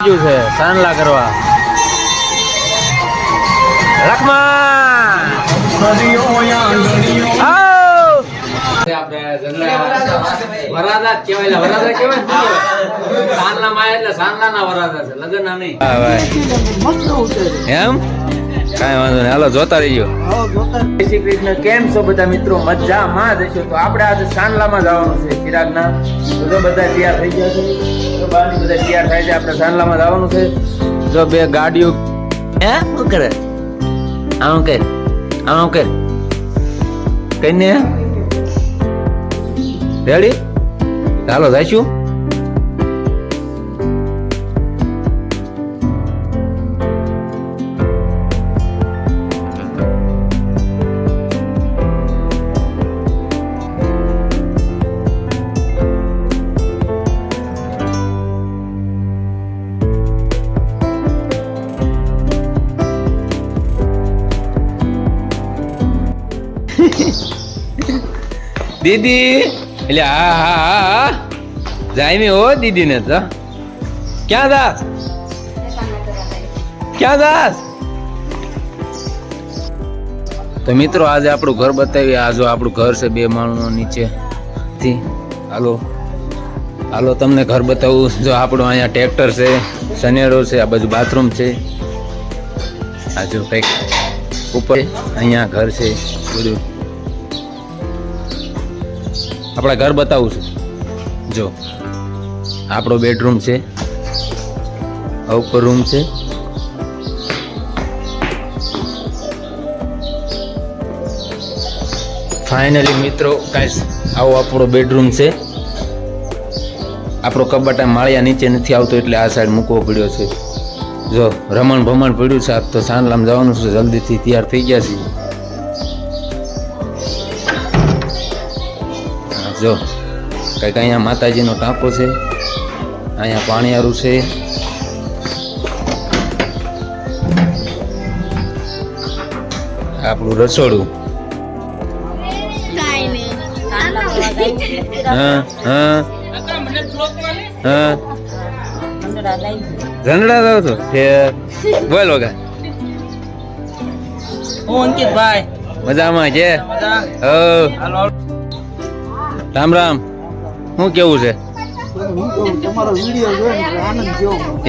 ગયું છે સાનલા કરવા. લખમણ! આવ! આપણે જનરલ વરાદા જ કહેવાય એટલે વરાદા કહેવાય ને શું? સાનલા માં એટલે સાનલાના વરાદા છે લગ્નના નહીં. એમ? કાંઈ વાંધો નહીં. હાલો, જોતા રહીજો. શ્રી કૃષ્ણ. કેમ છો બધા મિત્રો? મજામાં જ હશો તો આપણે આજે સાનલામાં જવાનું છે, ચિરાગના. તો બધા તૈયાર થઈ ગયા છે. તો બધા તૈયાર થાય છે, આપણે સાનલામાં જવાનું છે. જો બે ગાડીઓ હે? શું કરે? આમ કે આમ કે કઈને રેડી? ચાલો જઈશું. દીદી, એટલે હા હા હા જાયમી હો દીદીને તો. ક્યાં દાસ ક્યાં દાસ તો મિત્રો, આજે આપણું ઘર બતાવીએ. આ આપણું ઘર છે બે માળનું નીચે થી. હાલો. હાલો, તમને ઘર બતાવું. જો આપણું અહીંયા ટ્રેક્ટર છે સનેડો છે, આ બાજુ બાથરૂમ છે. આ કંઈક ઉપર. અહીંયા ઘર છે, બધું. આપણે ઘર બતાવું છું. જો, આપણો બેડરૂમ છે ઉપર રૂમ છે. ફાઇનલી મિત્રો કાંઈ આવો આપણો બેડરૂમ છે. આપણો કબાટ માળિયા નીચે નથી આવતો એટલે આ સાઈડ મૂકવો પડ્યો છે. જો, રમણ ભમણ પડ્યું છે આપ તો સાંજલામ જવાનું છે, જલ્દીથી તૈયાર થઈ ગયા છીએ. જો કંઈક અહીંયા માતાજીનો ટાંકો છે અહીંયા પાણીયારું છે. આપણું રસોડું. હા હા. હા. ધનડા જાવ છો? બોલ હું અંકિતભાઈ. મજામાં છે? હો રામ રામ. શું કેવું છે?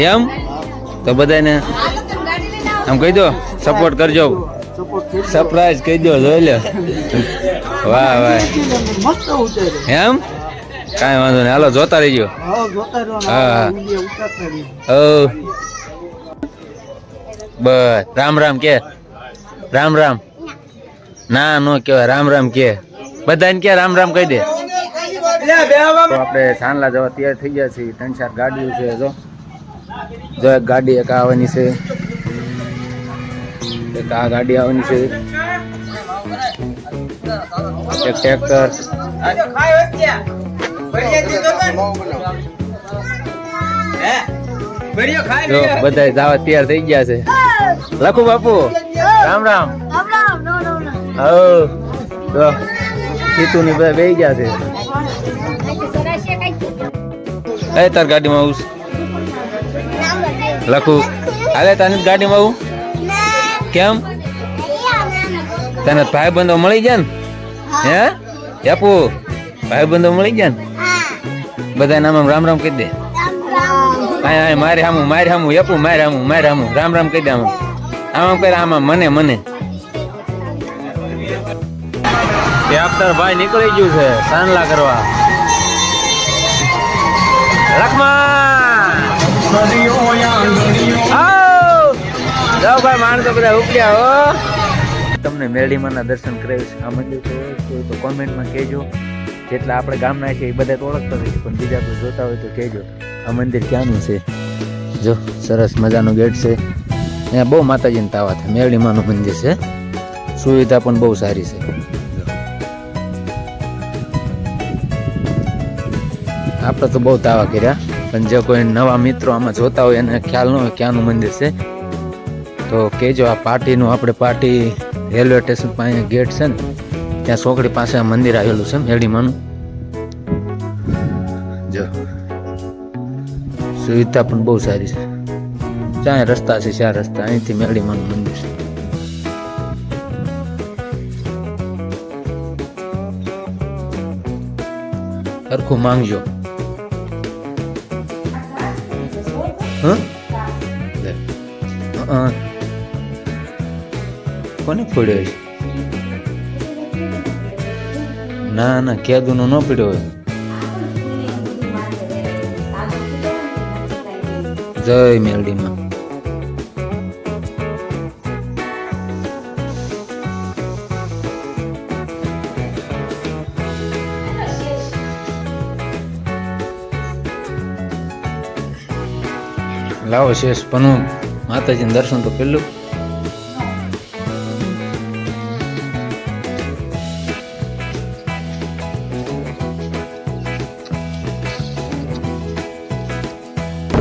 એમ? તો બધાને આમ કહી દો સપોર્ટ કરજો. સરપ્રાઈઝ કહી દો, જોઈ લે. વાહ વાહ. એમ? કાંઈ વાંધો નહીં. હાલો, જોતા રહીજો. હા બસ. રામ રામ કે. રામ રામ. ના, નો કહેવાય. રામ રામ કે. બધાને કે રામ રામ કહી દે. આપણે સાંજલા જવા તૈયાર થઈ ગયા છીએ. ત્રણ ચાર ગાડીઓ છે જો. જો એક ગાડી એક આવવાની છે. એક આ ગાડી આવવાની છે. એક ટ્રેક્ટર. જો બધા જવા તૈયાર થઈ ગયા છે. લખુ બાપુ? રામ રામ. હો જો સીતુ ની બધા બેહી ગયા છે. એ, તાર ગાડીમાં આવું લખું. હાલે તને ગાડીમાં આવું. કેમ? તને ભાઈ બંધો મળી જાય ને? હે? આપુ ભાઈ બંધો મળી જાય ને? બધા નામ રામ રામ કહી દે. મારે હામું મારે હામું, યપુ, મારે હામું મારે હામું, રામ રામ કહી દે આમ. આમ કરે, આમાં મને મને. ટ્રેક્ટર ભાઈ નીકળી ગયું છે સાનલા કરવા. તમને મેરડીમાંના દર્શન કરાવીશ. આ મંદિર તો કોમેન્ટમાં કહેજો. જેટલા આપણે ગામના છે એ બધા તો ઓળખતા નથી પણ બીજા કોઈ જોતા હોય તો કહેજો. આ મંદિર ક્યાંનું છે? જો, સરસ મજાનું ગેટ છે. અહીંયા બહુ માતાજીને તાવા થાય મેરડીમાંનું મંદિર છે. સુવિધા પણ બહુ સારી છે. આપણે તો બહુ તાવા કર્યા. પણ જે કોઈ નવા મિત્રો આમાં જોતા હોય, એને ખ્યાલ ન હોય ક્યાંનું મંદિર છે. તો કહેજો, આ પાર્ટીનું આપણે પાર્ટી રેલવે સ્ટેશન પાસે ગેટ છે ને, ત્યાં સોકડી પાસે આ મંદિર આવેલું છે હેડીમાનું જો, સુવિધા પણ બહુ સારી છે. ત્યાં રસ્તા છે, ચાર રસ્તા, અહીંથી મેળીમાનું મંદિર છે. સરખું માંગજો. હ? લે. કોને પડ્યો છે ના ના કેદુનો ન પડ્યો હોય. જય મેલડીમાં. લાવો શેષ પનું માતાજીને દર્શન તો પેલું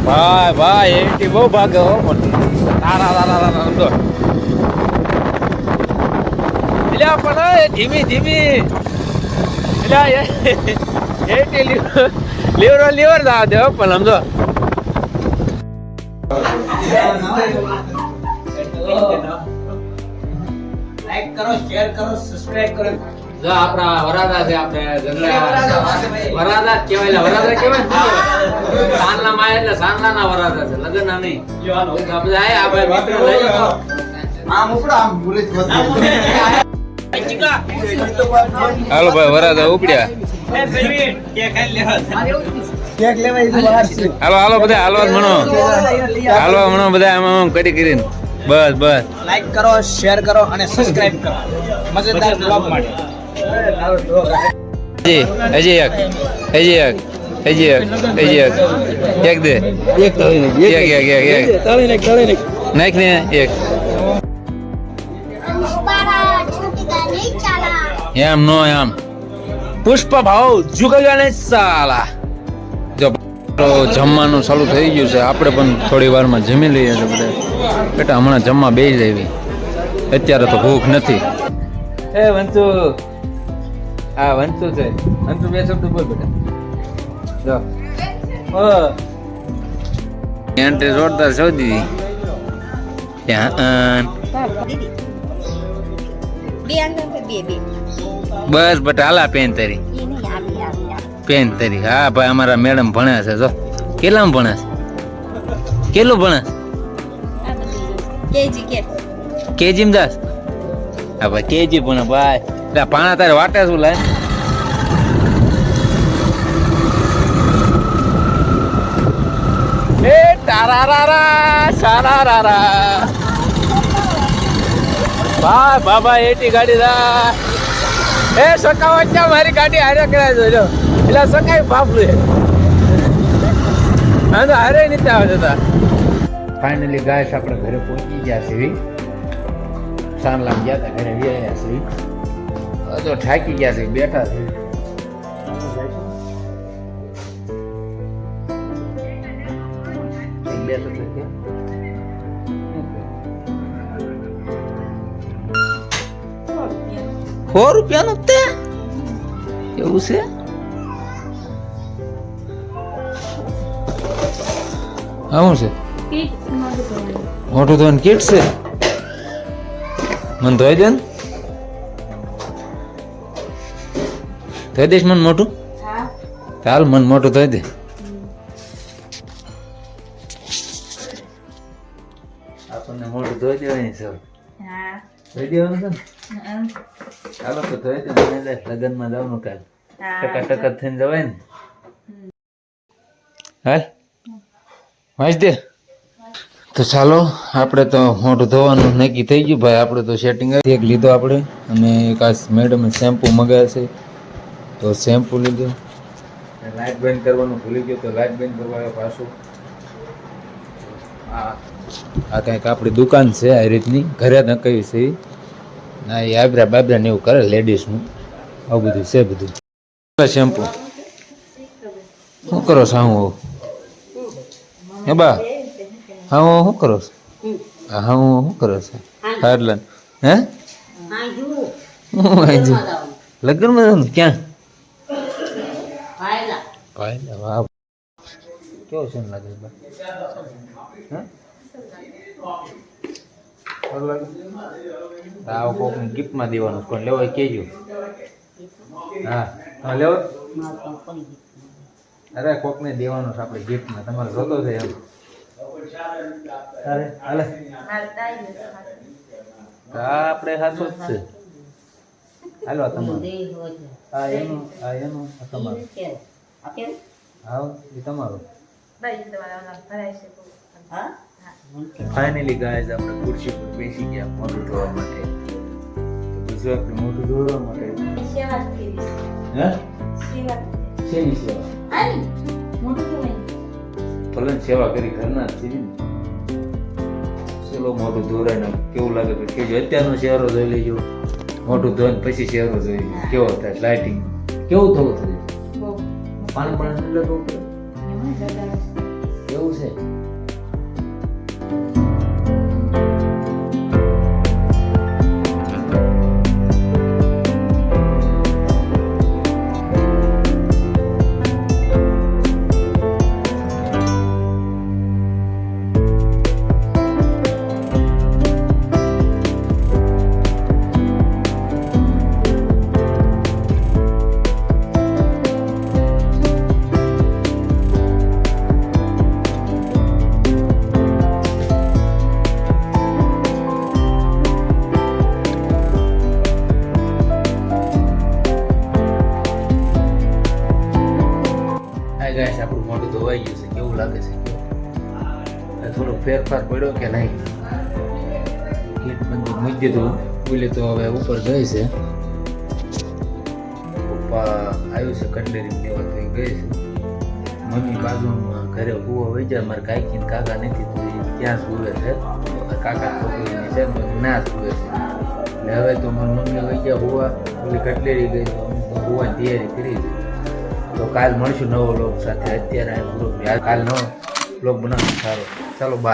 ભાઈ ભાઈ એટી બહુ ભાગે હો, પણ તારા તારા તારા સમજો. એલા પણ ધીમી ધીમી. એલા એ એટી લીવર લીવર દા દે પણ સમજો. લાઈક કરો શેર કરો સબસ્ક્રાઇબ કરો. જો આપણા વરાદા છે આપણે જંગલા વરાદા કહેવાય વરાદા કહેવાય સાનલા માં એટલે સાનલા ના વરાદા છે લગ્ન ના નહીં તો બધા આયા ભાઈ લઈ લો આમ ઉપડો આમ ભૂલે હાલો ભાઈ વરાદા ઉપડ્યા. લેવા હાલો હાલો બધા હાલવા જ મણો હાલવા મણો બધા આમ આમ કરી કરીને. બસ બસ. લાઈક કરો શેર કરો અને સબસ્ક્રાઇબ કરો. મજેદાર બ્લોગ માટે. હજી હજી એક હજી એક હજી એક હજી એક. એક દે. એક એક એક એક એક. નાખ તળી નાખ નાખ ને એક. Para, છૂટકા નહીં ચાલા એમ નો એમ. પુષ્પ ભાવ નહીં સાલા. તો જમવાનું ચાલુ થઈ ગયું છે. આપણે પણ થોડી વારમાં જમી લઈએ છીએ બધા. બેટા હમણાં જમવા બેસી જવી અત્યારે તો ભૂખ નથી. એ વંતુ. હા વંતુ છે. વંતુ બે શબ્દ બોલ બેટા. જો. ઓ. એન્ટ્રી જોરદાર ત્યાં બે અંદર બે બે. બસ બટ હાલા પેન તારી. પેન તરી હા, ભાઈ, અમારા મેડમ ભણ્યા છે, જો. કેટલામાં ભણે છે? કેટલું ભણે કેજી દાસ હા, ભાઈ, કેજી ભણે, ભાઈ. એટલે પાણા તારે વાટે શું, લાય? ભાઈ, બાબા, એટી ગાડી દા એ સકાવત વચ્ચે મારી ગાડી હારે કરાય છે જો. એટલે સકાય બાપરે હા, તો હારે નહીં આવે જતા ફાઇનલી ગાયસ આપણે ઘરે પહોંચી ગયા છે સાંજલા ગયા હતા, ઘરે વ્યાયા છે તો થાકી ગયા છે બેઠા છે બેસો. સો રૂપિયાનું તે. એવું છે? આવું છે? મોટું ધોન કીટ છે? મને ધોઈ દે ને. ધોઈ દઈશ મને મોટું? ચાલ મને મોટું ધોઈ દે. આપણને મોટું ધોઈ દેવાની હા. ધોઈ દેવાનું છે ને? ચાલો તો ધોઈ દે મને લે લગનમાં જવાનું કાલ. ટકા ટકા થઈને જવાય ને? હાલ. વાંચ દે તો ચાલો આપણે તો મોઢું ધોવાનું નક્કી થઈ ગયું. ભાઈ આપણે તો સેટિંગ એક લીધો આપણે. અને એક આ મેડમે શેમ્પુ મગાવ્યા છે. તો શેમ્પુ લીધો. લાઇટ બંધ કરવાનું ભૂલી ગયો તો લાઇટ બંધ કરવા પાછું. આ આ કંઈક આપણી દુકાન છે આ રીતની. ઘરે ન કહી છે. ના, એ આબરા બાબરા ને એવું કરે લેડીઝનું આવું બધું છે બધું. શેમ્પુ. શું કરો છો હું હે બા? હા હું શું કરો છો? હા હા શું કરો છો? હાર્લન હે? લગ્નમાં ક્યાં? ભાઈ વાહ કેવો છે લાગે હે? આવો કોકને ગિફ્ટમાં દેવાનું છે. કોણ લેવો હોય કહેજો. હા તમે લેવો? અરે કોકને દેવાનું છે આપણે ગિફ્ટમાં તમારે જોતો છે એમ. અરે હાલે. આપણે સાચું જ છે. હાલો તમારું. હા એનું હા એનું તમારું. હા એ તમારું. ફાઇનલી ગાઈઝ આપણે ખુરશી પર બેસી ગયા મોઢું ધોવા માટે. તો બીજું આપણે મોઢું ધોવા માટે. હે? શેની સેવા? ભલે સેવા કરી ઘરના જ ને. ચલો મોઢું ધોરાય ને કેવું લાગે કે કેજો અત્યારનો ચહેરો જોઈ લેજો. મોઢું ધોઈને પછી ચહેરો જોઈ લેજો. કેવો થાય લાઇટિંગ કેવું થવું થયું? પાણી પાણી કેવું એવું છે? ફેરફાર પડ્યો કે નહીં? ગેટ બંધ મૂકી દીધું. બોલે તો હવે ઉપર ગઈ છે. પપ્પા આવ્યું છે કટલેરી લેવા તો ગઈ છે. મમ્મી બાજુમાં ઘરે ઊભો હોય જાય. મારે કાંઈકી કાકા નથી તો ત્યાં સુવે છે. કાકા છોકરીને છે ના સુવે છે. એટલે હવે તો મારી મમ્મી વહી ગયા હુવા. ઓલી કટલેરી ગઈ તો અમે તો હુવાની તૈયારી કરી તો કાલ મળશું નવો લોક સાથે. અત્યારે આ કાલ નવો લોક બનાવશું સારો. ચાલો બાય